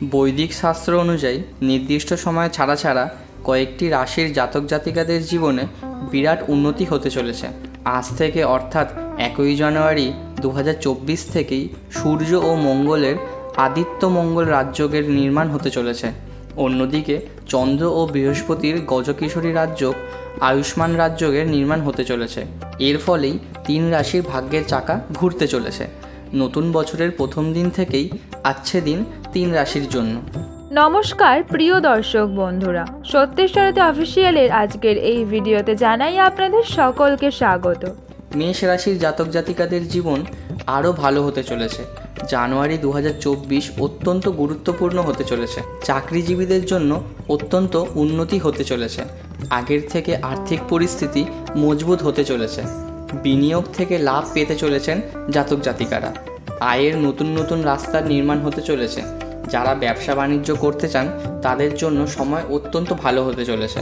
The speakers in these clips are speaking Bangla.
বৈদিক শাস্ত্র অনুযায়ী নির্দিষ্ট সময় ছাড়া ছাড়া কয়েকটি রাশির জাতক জাতিকাদের জীবনে বিরাট উন্নতি হতে চলেছে। আজ থেকে অর্থাৎ একই জানুয়ারি দু হাজার চব্বিশ থেকেই সূর্য ও মঙ্গলের আদিত্য মঙ্গল রাজযোগের নির্মাণ হতে চলেছে। অন্যদিকে চন্দ্র ও বৃহস্পতির গজকিশোরী রাজযোগ আয়ুষ্মান রাজযোগের নির্মাণ হতে চলেছে। এর ফলেই তিন রাশির ভাগ্যের চাকা ঘুরতে চলেছে। নতুন বছরের প্রথম দিন থেকেই আচ্ছে দিন তিন রাশির জন্য। নমস্কার প্রিয় দর্শক বন্ধুরা। সত্যেশ্বরতে অফিসিয়ালের আজকের এই ভিডিওতে জানাই আপনাদের সকলকে স্বাগত। মেষ রাশির জাতক জাতিকাদের জীবন আরও ভালো হতে চলেছে। জানুয়ারি দু হাজার চব্বিশ অত্যন্ত গুরুত্বপূর্ণ হতে চলেছে। চাকরিজীবীদের জন্য অত্যন্ত উন্নতি হতে চলেছে। আগের থেকে আর্থিক পরিস্থিতি মজবুত হতে চলেছে। বিনিয়োগ থেকে লাভ পেতে চলেছেন জাতক জাতিকারা। আয়ের নতুন নতুন রাস্তার নির্মাণ হতে চলেছে। যারা ব্যবসা বাণিজ্য করতে চান, তাদের জন্য সময় অত্যন্ত ভালো হতে চলেছে।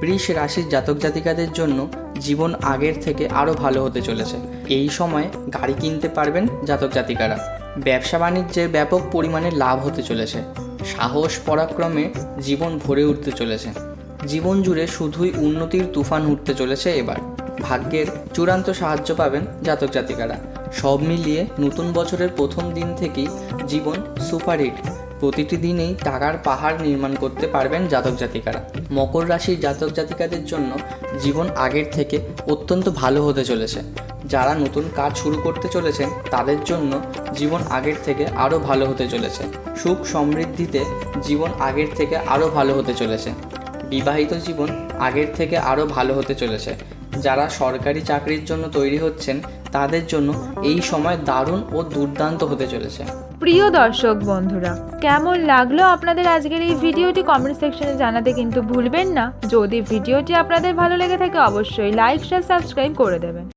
বৃষ রাশির জাতক জাতিকাদের জন্য জীবন আগের থেকে আরও ভালো হতে চলেছে। এই সময় গাড়ি কিনতে পারবেন জাতক জাতিকারা। ব্যবসা বাণিজ্যে ব্যাপক পরিমাণে লাভ হতে চলেছে। সাহস পরাক্রমে জীবন ভরে উঠতে চলেছে। জীবন জুড়ে শুধুই উন্নতির তুফান উঠতে চলেছে এবার। ভাগ্যের চূড়ান্ত সাহায্য পাবেন জাতক জাতিকারা। সব মিলিয়ে নতুন বছরের প্রথম দিন থেকেই জীবন সুপারহিট। প্রতিটি দিনেই টাকার পাহাড় নির্মাণ করতে পারবেন জাতক জাতিকারা। মকর রাশির জাতক জাতিকাদের জন্য জীবন আগের থেকে অত্যন্ত ভালো হতে চলেছে। যারা নতুন কাজ শুরু করতে চলেছেন, তাদের জন্য জীবন আগের থেকে আরও ভালো হতে চলেছে। সুখ সমৃদ্ধিতে জীবন আগের থেকে আরও ভালো হতে চলেছে। বিবাহিত জীবন আগের থেকে আরও ভালো হতে চলেছে। যারা সরকারি চাকরির জন্য তৈরি হচ্ছেন, তাদের জন্য এই সময় দারুণ ও দুর্দান্ত হতে চলেছে। প্রিয় দর্শক বন্ধুরা, কেমন লাগল আপনাদের আজকের এই ভিডিওটি কমেন্ট সেকশনে জানাতে কিন্তু ভুলবেন না। যদি ভিডিওটি আপনাদের ভালো লেগে থাকে, অবশ্যই লাইক শেয়ার সাবস্ক্রাইব করে দেবেন।